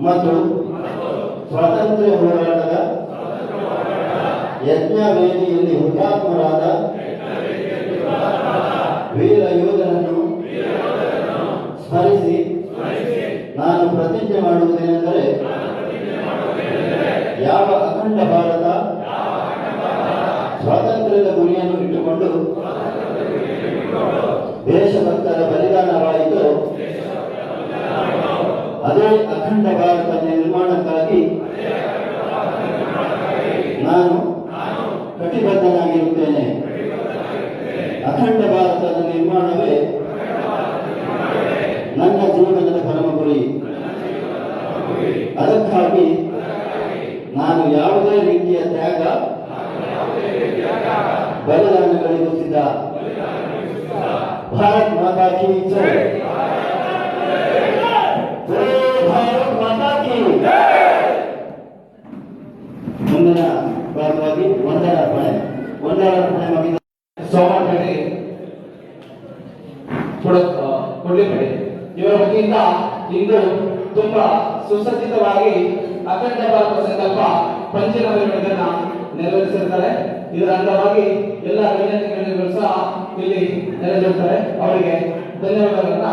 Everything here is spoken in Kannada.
ಮತ್ತು ಸ್ವಾತಂತ್ರ್ಯ ಹೋರಾಟದ ಯಜ್ಞ ವೇದಿಯಲ್ಲಿ ಹುತಾತ್ಮರಾದ ವೀರ ಯೋಧರನ್ನು ಸ್ಮರಿಸಿ ನಾನು ಪ್ರತಿಜ್ಞೆ ಮಾಡುವುದೇನೆಂದರೆ ಯಾವ ಅಖಂಡ ಭಾರತ ಸ್ವಾತಂತ್ರ್ಯದ ಗುರಿಯನ್ನು ಇಟ್ಟುಕೊಂಡು ದೇಶಭಕ್ತರ ಬಲಿದಾನವಾಯಿತು ಅದೇ ಅಖಂಡ ಭಾರತ ನಿರ್ಮಾಣಕ್ಕಾಗಿ ನಾನು ಕಟಿಬದ್ಧನಾಗಿರುತ್ತೇನೆ. ಅಖಂಡ ಭಾರತದ ನಿರ್ಮಾಣವೇ ನನ್ನ ಜೀವನದ ಪರಮ ಗುರಿ ಅದಕ್ಕಾಗಿ ನಾನು ಯಾವುದೇ ರೀತಿಯ ತ್ಯಾಗ, ಬಲಿದಾನಗಳಿಗೂ ಸಿದ್ಧ. ಭಾರತ್ ಮಾತಾ ಕಿ ಜೈ ಭಾರತ್ ಮಾತಾ ಕಿ ಮುಂದಿನ ಭಾಗವಾಗಿ ವಂದನಾರ್ಪಣೆ ತುಂಬಾ ಸುಸಜ್ಜಿತವಾಗಿ ಅಖಂಡ ಭಾರತ ಸಂಕಲ್ಪ ಪಂಚನ ಮೆರವಣಿಗೆಯನ್ನ ನೆರವೇರಿಸಿರ್ತಾರೆ ಇದರ ಅಂಗವಾಗಿ ಎಲ್ಲ ಗಣ್ಯತಿಗಳು ಸಹ ಇಲ್ಲಿ ನೆರವೇರಿಸ್ತಾರೆ ಅವರಿಗೆ ಧನ್ಯವಾದಗಳನ್ನ